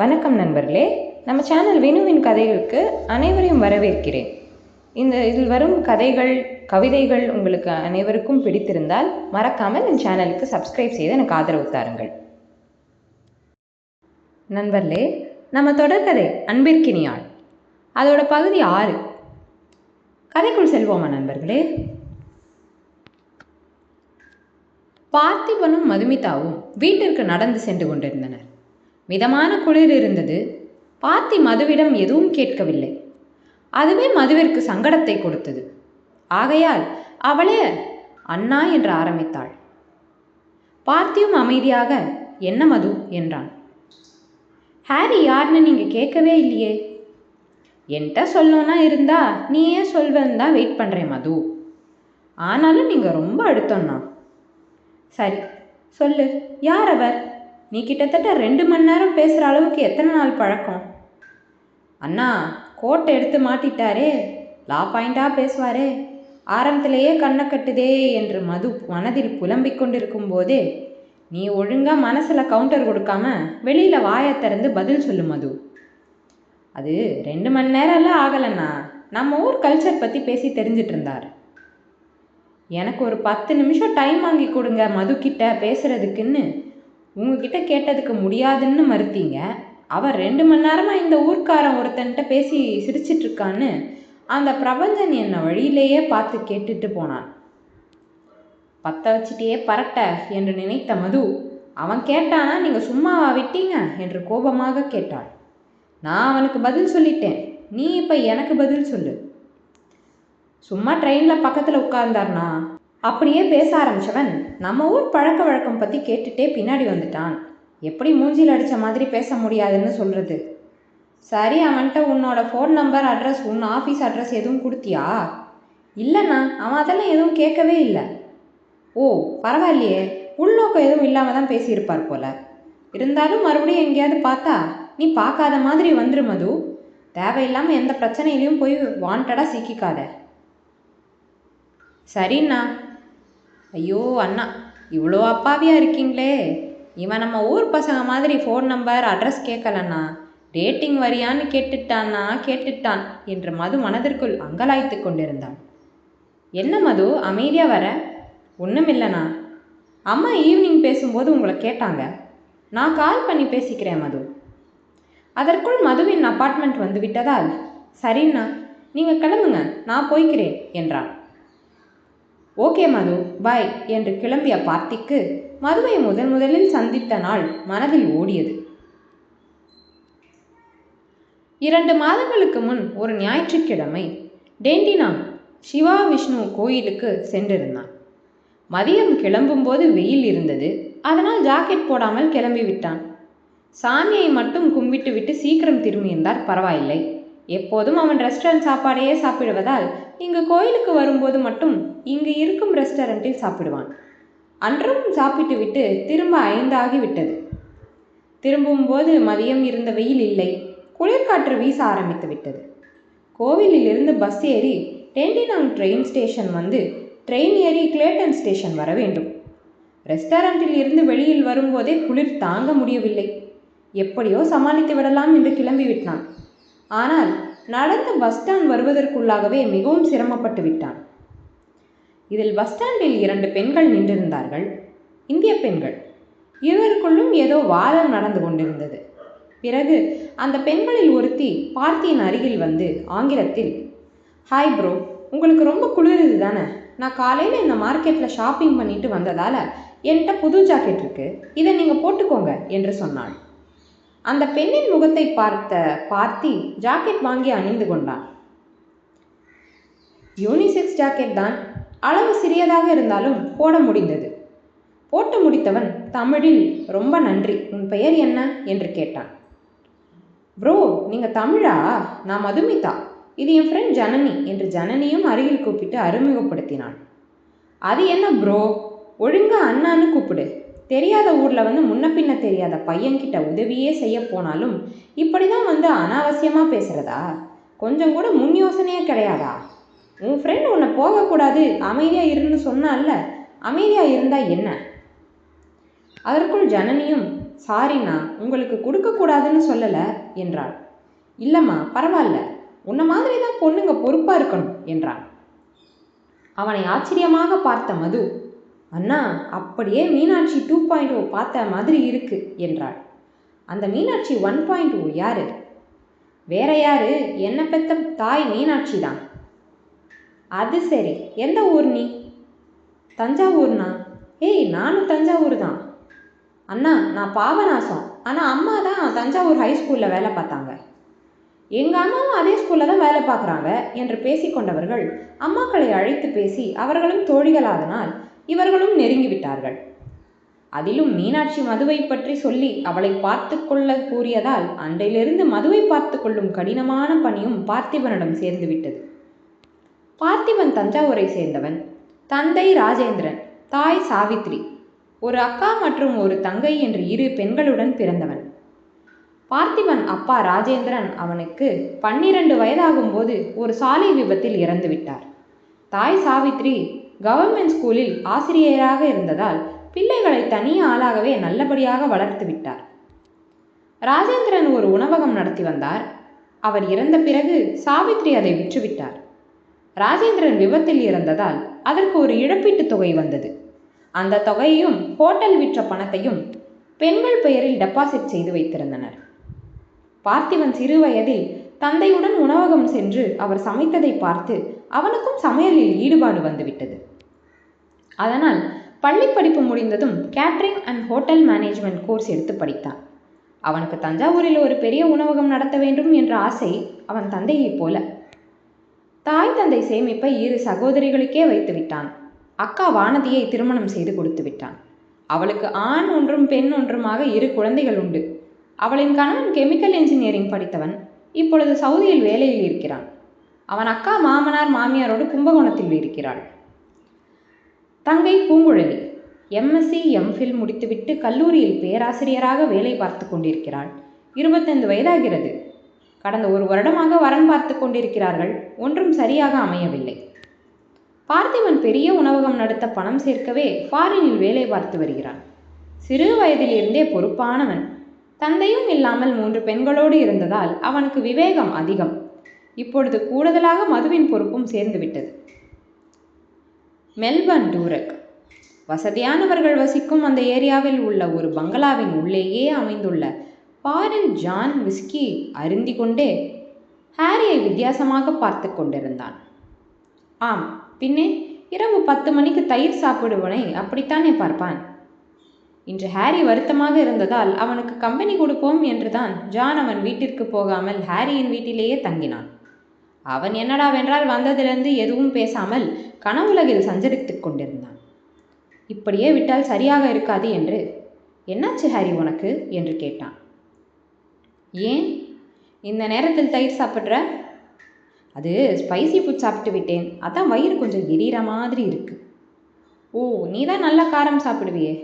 வணக்கம் நண்பர்களே. நம்ம சேனல் வினுவின் கதைகளுக்கு அனைவரையும் வரவேற்கிறேன். இந்த இதில் வரும் கதைகள் கவிதைகள் உங்களுக்கு அனைவருக்கும் பிடித்திருந்தால் மறக்காமல் என் சேனலுக்கு சப்ஸ்கிரைப் செய்து எனக்கு ஆதரவு தாருங்கள். நண்பர்களே நம்ம தொடர்கதை அன்பிற்கினியாள் அதோட பகுதி ஆறு. கதைக்குள் செல்வோமா நண்பர்களே? பார்த்திபனும் மதுமிதாவும் வீட்டிற்கு நடந்து சென்று கொண்டிருந்தனர். மிதமான குளிர் இருந்தது. பார்த்தி மதுவிடம் எதுவும் கேட்கவில்லை. அதுவே மதுவிற்கு சங்கடத்தை கொடுத்தது. ஆகையால் அவளே அண்ணா என்று ஆரம்பித்தாள். பார்த்தியும் அமைதியாக என்ன மது? என்றான். ஹாரி யாருன்னு நீங்கள் கேட்கவே இல்லையே. என்கிட்ட சொல்லணும்னா இருந்தா நீயே சொல்வேன்னு தான் வெயிட் பண்ணுறேன் மது. ஆனாலும் நீங்கள் ரொம்ப அடுத்தோண்ணா சரி சொல்லு. யார் அவர்? நீ கிட்டத்தட்ட ரெண்டு மணி நேரம் பேசுகிற அளவுக்கு எத்தனை நாள் பழக்கம்? அண்ணா கோட்டை எடுத்து மாட்டிட்டாரே. லா பாயிண்டாக பேசுவாரே. ஆரம்பத்திலேயே கண்ணை கட்டுதே என்று மது மனதில் புலம்பிக் கொண்டிருக்கும் போதே நீ ஒழுங்காக மனசில் கவுண்டர் கொடுக்காம வெளியில் வாயை திறந்து பதில் சொல்லு மது. அது ரெண்டு மணி நேரம்லாம் ஆகலைண்ணா. நம்ம ஊர் கல்ச்சர் பற்றி பேசி தெரிஞ்சிட்டு இருந்தார் எனக்கு ஒரு பத்து நிமிஷம் டைம் வாங்கி கொடுங்க மது கிட்ட பேசுறதுக்குன்னு. உங்ககிட்ட கேட்டதுக்கு முடியாதுன்னு மறுத்தீங்க. அவர் ரெண்டு மணி நேரமாக இந்த ஊர்க்காரன் ஒருத்தன்ட்ட பேசி சிரிச்சிட்டு இருக்கான்னு அந்த பிரபஞ்சன் என்னை வழியிலேயே பார்த்து கேட்டுட்டு போனான். பத்த வச்சிட்டே பரட்ட என்று நினைத்த மது அவன் கேட்டானா நீங்கள் சும்மாவா விட்டீங்க? என்று கோபமாக கேட்டாள். நான் அவனுக்கு பதில் சொல்லிட்டேன். நீ இப்போ எனக்கு பதில் சொல்லு. சும்மா ட்ரெயினில் பக்கத்தில் உட்கார்ந்தார்னா? அப்படியே பேச ஆரம்பிச்சவன் நம்ம ஊர் பழக்க வழக்கம் பற்றி கேட்டுட்டே பின்னாடி வந்துட்டான். எப்படி மூஞ்சில் அடித்த மாதிரி பேச முடியாதுன்னு சொல்கிறது சரி அவன்கிட்ட உன்னோட ஃபோன் நம்பர் அட்ரஸ் உன் ஆஃபீஸ் அட்ரஸ் எதுவும் கொடுத்தியா? இல்லைண்ணா அவன் அதெல்லாம் எதுவும் கேட்கவே இல்லை. ஓ பரவாயில்லையே. உள்நோக்கம் எதுவும் இல்லாமல் தான் பேசியிருப்பார் போல. இருந்தாலும் மறுபடியும் எங்கேயாவது பார்த்தா நீ பார்க்காத மாதிரி வந்துரு மது. தேவையில்லாமல் எந்த பிரச்சனையிலையும் போய் வாண்டடாக சிக்கிக்காத. சரிண்ணா ஐயோ அண்ணா இவ்வளோ அப்பாவியாக இருக்கீங்களே. இவன் நம்ம ஊர் பசங்க மாதிரி ஃபோன் நம்பர் அட்ரஸ் கேட்கலண்ணா ரேட்டிங் வரியான்னு கேட்டுட்டான்னா கேட்டுட்டான் என்று மது மனதிற்குள் அங்கலாய்த்து கொண்டிருந்தான். என்ன மது அமைதியாக வர? ஒன்றும் இல்லைண்ணா அம்மா ஈவினிங் பேசும்போது உங்களை கேட்டாங்க. நான் கால் பண்ணி பேசிக்கிறேன் மது. அதற்குள் மதுவின் அப்பார்ட்மெண்ட் வந்து விட்டதால் சரிண்ணா நீங்கள் கிளம்புங்க நான் போய்க்கிறேன் என்றான். ஓகே மது பாய் என்று கிளம்பிய பார்த்திக்கு மதுவை முதன் முதலில் சந்தித்த நாள் மனதில் ஓடியது. இரண்டு மாதங்களுக்கு முன் ஒரு ஞாயிற்றுக்கிழமை டேண்டினாங் சிவா விஷ்ணு கோயிலுக்கு சென்றிருந்தான். மதியம் கிளம்பும்போது வெயில் இருந்தது அதனால் ஜாக்கெட் போடாமல் கிளம்பி விட்டான் சாமியை மட்டும் கும்பிட்டு விட்டு சீக்கிரம் திரும்பியிருந்தார் பரவாயில்லை. எப்போதும் அவன் ரெஸ்டாரண்ட் சாப்பாடையே சாப்பிடுவதால் இங்கு கோயிலுக்கு வரும்போது மட்டும் இங்கு இருக்கும் ரெஸ்டாரண்ட்டில் சாப்பிடுவான். அன்றும் சாப்பிட்டு விட்டு திரும்ப ஐந்தாகிவிட்டது. திரும்பும் போது மதியம் இருந்த வெயில் இல்லை. குளிர்காற்று வீச ஆரம்பித்து விட்டது கோவிலில் இருந்து பஸ் ஏறி டெண்டினாங் ட்ரெயின் ஸ்டேஷன் வந்து ட்ரெயின் ஏறி கிளேட்டன் ஸ்டேஷன் வர வேண்டும். ரெஸ்டாரண்ட்டில் இருந்து வெளியில் வரும்போதே குளிர் தாங்க முடியவில்லை. எப்படியோ சமாளித்து விடலாம் என்று கிளம்பி விட்டான் ஆனால் நடந்து பஸ் ஸ்டாண்ட் வருவதற்குள்ளாகவே மிகவும் சிரமப்பட்டு விட்டான். இதில் பஸ் ஸ்டாண்டில் இரண்டு பெண்கள் நின்றிருந்தார்கள். இந்திய பெண்கள். இருவருக்குள்ளும் ஏதோ வாதம் நடந்து கொண்டிருந்தது. பிறகு அந்த பெண்களில் ஒருத்தி பார்த்தியின் அருகில் வந்து ஆங்கிலத்தில் ஹாய் ப்ரோ உங்களுக்கு ரொம்ப குளிருது தானே? நான் காலையில் இந்த மார்க்கெட்டில் ஷாப்பிங் பண்ணிட்டு வந்ததால் என்கிட்ட புது ஜாக்கெட் இருக்கு. இதை நீங்கள் போட்டுக்கோங்க என்று சொன்னாள். அந்த பெண்ணின் முகத்தை பார்த்த பார்த்தி ஜாக்கெட் வாங்கி அணிந்து கொண்டான். யூனிசெக்ஸ் ஜாக்கெட் தான். அளவு சிறியதாக இருந்தாலும் போட முடிந்தது. போட்டு முடித்தவன் தமிழில் ரொம்ப நன்றி. உன் பெயர் என்ன? என்று கேட்டான். ப்ரோ நீங்கள் தமிழா? நான் மதுமிதா. இது என் ஃப்ரெண்ட் ஜனனி என்று ஜனனியும் அருகில் கூப்பிட்டு அறிமுகப்படுத்தினான். அது என்ன ப்ரோ? ஒழுங்கா அண்ணான்னு கூப்பிடு. தெரியாத ஊரில் வந்து முன்ன பின்ன தெரியாத பையன்கிட்ட உதவியே செய்ய போனாலும் இப்படி தான் வந்து அனாவசியமாக பேசுகிறதா கொஞ்சம் கூட முன் யோசனையே கிடையாதா? உன் ஃப்ரெண்ட் உன்னை போகக்கூடாது அமைதியாக இருன்னு சொன்னால அமைதியாக இருந்தால் என்ன? அதற்குள் ஜனனியும் சாரிண்ணா உங்களுக்கு கொடுக்கக்கூடாதுன்னு சொல்லலை என்றாள். இல்லைம்மா பரவாயில்ல உன்னை மாதிரி தான் பொண்ணுங்க பொறுப்பாக இருக்கணும் என்றான். அவனை ஆச்சரியமாக பார்த்த மது அண்ணா அப்படியே மீனாட்சி டூ பாயிண்ட் ஓ பார்த்த மாதிரி இருக்கு என்றாள். அந்த மீனாட்சி ஒன் பாயிண்ட் ஓ யாரு? வேற யாரு? என்ன பெத்த தாய் மீனாட்சி தான். அது சரி எந்த ஊர் நீ? தஞ்சாவூர்னா? ஏய் நானும் தஞ்சாவூர் தான். அண்ணா நான் பாபநாசம். ஆனால் அம்மா தான் தஞ்சாவூர் ஹை ஸ்கூலில் வேலை பார்த்தாங்க. எங்கள் அம்மாவும் அதே ஸ்கூலில் தான் வேலை பார்க்குறாங்க என்று பேசிக்கொண்டவர்கள் அம்மாக்களை அழைத்து பேசி அவர்களும் தோழிகளாதனால் இவர்களும் நெருங்கிவிட்டார்கள். அதிலும் மீனாட்சி மதுவை பற்றி சொல்லி அவளை பார்த்து கொள்ள கூறியதால் அன்றையிலிருந்து மதுவை பார்த்து கொள்ளும் கடினமான பணியும் பார்த்திபனிடம் சேர்ந்துவிட்டது பார்த்திபன் தஞ்சாவூரை சேர்ந்தவன். தந்தை ராஜேந்திரன் தாய் சாவித்ரி ஒரு அக்கா மற்றும் ஒரு தங்கை என்று இரு பெண்களுடன் பிறந்தவன். பார்த்திபன் அப்பா ராஜேந்திரன் அவனுக்கு பன்னிரண்டு வயதாகும்போது ஒரு சாலை விபத்தில் இறந்து விட்டார் தாய் சாவித்ரி கவர்மெண்ட் ஸ்கூலில் ஆசிரியராக இருந்ததால் பிள்ளைகளை தனி ஆளாகவே நல்லபடியாக வளர்த்து விட்டார். ராஜேந்திரன் ஒரு உணவகம் நடத்தி வந்தார். அவர் இறந்த பிறகு சாவித்ரி அதை விற்றுவிட்டார். ராஜேந்திரன் விபத்தில் இறந்ததால் அதற்கு ஒரு இழப்பீட்டுத் தொகை வந்தது. அந்த தொகையையும் ஹோட்டல் விற்ற பணத்தையும் பெண்கள் பெயரில் டெபாசிட் செய்து வைத்திருந்தனர். பார்த்திவன் சிறு வயதில் தந்தையுடன் உணவகம் சென்று அவர் சமைத்ததை பார்த்து அவனுக்கும் சமையலில் ஈடுபாடு வந்துவிட்டது. அதனால் பள்ளி படிப்பு முடிந்ததும் catering and hotel management course எடுத்து படித்தான். அவனுக்கு தஞ்சாவூரில் ஒரு பெரிய உணவகம் நடத்த வேண்டும் என்ற ஆசை அவன் தந்தையைப் போல. தாய் தந்தை சேமிப்பை இரு சகோதரிகளுக்கே வைத்து விட்டான். அக்கா வானதியை திருமணம் செய்து கொடுத்து விட்டான். அவளுக்கு ஆண் ஒன்றும் பெண் ஒன்றுமாக இரு குழந்தைகள் உண்டு. அவளின் கணவன் கெமிக்கல் இன்ஜினியரிங் படித்தவன். இப்பொழுது சவுதியில் வேலையில் இருக்கிறான். அவன் அக்கா மாமனார் மாமியாரோடு கும்பகோணத்தில் இருக்கிறாள். தங்கை பூங்குழலி எம்எஸ்சி எம்ஃபில் முடித்துவிட்டு கல்லூரியில் பேராசிரியராக வேலை பார்த்து கொண்டிருக்கிறாள். இருபத்தைந்து வயதாகிறது. கடந்த ஒரு வருடமாக வரன் பார்த்து கொண்டிருக்கிறார்கள். ஒன்றும் சரியாக அமையவில்லை. பார்த்திபன் பெரிய உணவகம் நடத்த பணம் சேர்க்கவே ஃபாரினில் வேலை பார்த்து வருகிறான். சிறு வயதிலிருந்தே பொறுப்பானவன். தந்தையும் இல்லாமல் மூன்று பெண்களோடு இருந்ததால் அவனுக்கு விவேகம் அதிகம். இப்பொழுது கூடுதலாக மதுவின் பொறுப்பும் சேர்ந்துவிட்டது மெல்பர்ன் டூரக். வசதியானவர்கள் வசிக்கும் அந்த ஏரியாவில் உள்ள ஒரு பங்களாவின் உள்ளேயே அமைந்துள்ள பாரில் ஜான் விஸ்கி அருந்தி கொண்டே ஹாரியை வித்தியாசமாக பார்த்து கொண்டிருந்தான். ஆம் பின்னே இரவு பத்து மணிக்கு தயிர் சாப்பிடுவனை அப்படித்தானே பார்ப்பான்? இன்று ஹாரி வருத்தமாக இருந்ததால் அவனுக்கு கம்பெனி கொடுப்போம் என்றுதான் ஜான் அவன் வீட்டிற்கு போகாமல் ஹாரியின் வீட்டிலேயே தங்கினான். அவன் என்னடாவென்றால் வந்ததிலிருந்து எதுவும் பேசாமல் கனவுலகில் சஞ்சரித்துக் கொண்டிருந்தான். இப்படியே விட்டால் சரியாக இருக்காது என்று என்னாச்சு ஹாரி உனக்கு? என்று கேட்டான். ஏன்? இந்த நேரத்தில் தயிர் சாப்பிட்ற? அது ஸ்பைசி ஃபுட் சாப்பிட்டு விட்டேன். அதான் வயிறு கொஞ்சம் எரியற மாதிரி இருக்கு. ஓ நீ தான் நல்லா காரம் சாப்பிடுவியே.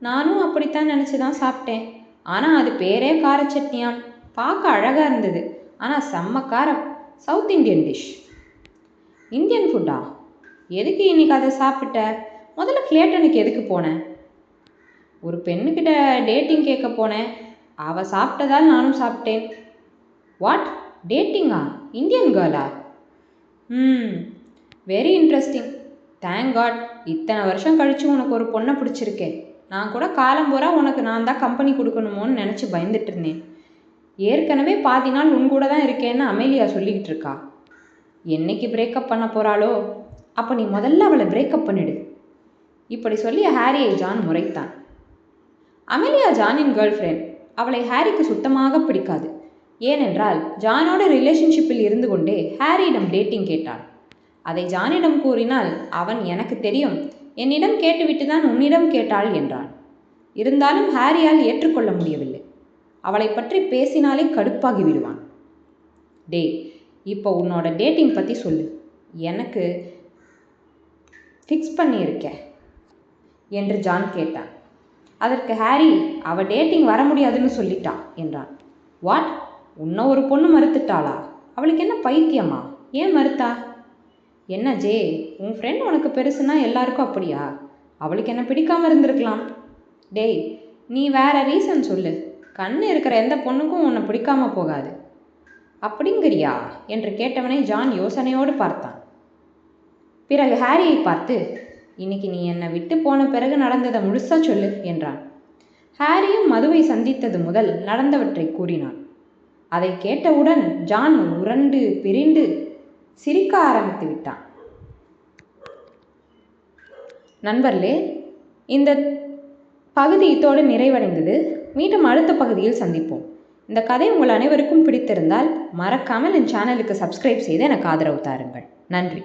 நானும் அப்படித்தான் நினச்சி தான் சாப்பிட்டேன். ஆனால் அது பேரே கார சட்னியாம் பார்க்க அழகாக இருந்தது. ஆனால் செம்ம காரம். South Indian dish. இந்தியன் ஃபுட்டா? எதுக்கு இன்னைக்கு அதை சாப்பிட்ட? முதல்ல கிளேட்டனுக்கு எதுக்கு போனேன்? ஒரு பெண்ணுக்கிட்ட டேட்டிங் கேட்க போனேன். அவள் சாப்பிட்டதால் நானும் சாப்பிட்டேன். வாட் டேட்டிங்கா இந்தியன் கேர்ளா? Hmm very interesting thank God இத்தனை வருஷம் கழித்து உனக்கு ஒரு பொண்ணை பிடிச்சிருக்கேன். நான் கூட காலம் பூரா உனக்கு நான் தான் கம்பெனி கொடுக்கணுமோன்னு நினச்சி பயந்துட்டு இருந்தேன். ஏற்கனவே பாதி நாள் உன் கூட தான் இருக்கேன்னு அமேலியா சொல்லிக்கிட்டு இருக்கா. என்னைக்கு பிரேக்கப் பண்ண போகிறாளோ அப்போ நீ முதல்ல அவளை பிரேக்கப் பண்ணிடு. இப்படி சொல்லி ஹாரியை ஜான் முறைத்தான். அமெலியா ஜானின் கேர்ள் ஃப்ரெண்ட் அவளை ஹாரிக்கு சுத்தமாக பிடிக்காது. ஏனென்றால் ஜானோட ரிலேஷன்ஷிப்பில் இருந்து கொண்டே ஹாரியிடம் டேட்டிங் கேட்டாள் அதை ஜானிடம் கூறினால் அவன் எனக்கு தெரியும் என்னிடம் கேட்டுவிட்டு தான் உன்னிடம் கேட்டாள் என்றான். இருந்தாலும் ஹாரியால் ஏற்றுக்கொள்ள முடியவில்லை. அவளை பற்றி பேசினாலே கடுப்பாகி விடுவான். டேய் இப்போ உன்னோட டேட்டிங் பற்றி சொல்லு. எனக்கு ஃபிக்ஸ் பண்ணியிருக்க என்று ஜான் கேட்டான். அதற்கு ஹாரி அவ டேட்டிங் வர முடியாதுன்னு சொல்லிட்டான் என்றான். வாட்? உன்ன ஒரு பொண்ணு மறுத்துட்டாளா? அவளுக்கு என்ன பைத்தியமா? ஏன் மறுத்தா? என்ன ஜே உன் ஃப்ரெண்ட் உனக்கு பெருசுனா எல்லாருக்கும் அப்படியா? அவளுக்கு என்ன பிடிக்காமல் இருந்திருக்கலாம். டேய் நீ வேற ரீசன் சொல்லு. கண்ணு இருக்கிற எந்த பொண்ணுக்கும் உன்னை பிடிக்காம போகாது. அப்படிங்கிறியா? என்று கேட்டவனை ஜான் யோசனையோடு பார்த்தான். பிறகு ஹாரியை பார்த்து இன்னைக்கு நீ என்னை விட்டு போன பிறகு நடந்ததை முழுசா சொல்லு என்றான். ஹாரியும் மதுவை சந்தித்தது முதல் நடந்தவற்றை கூறினான். அதை கேட்டவுடன் ஜான் உரண்டு பிரிந்து சிரிக்க ஆரம்பித்து விட்டான். நண்பர்களே இந்த பகுதி இத்தோடு நிறைவடைந்தது. மீண்டும் அடுத்த பகுதியில் சந்திப்போம். இந்த கதை உங்கள் அனைவருக்கும் பிடித்திருந்தால் மறக்காமல் என் சேனலுக்கு சப்ஸ்கிரைப் செய்து எனக்கு ஆதரவு தாருங்கள். நன்றி.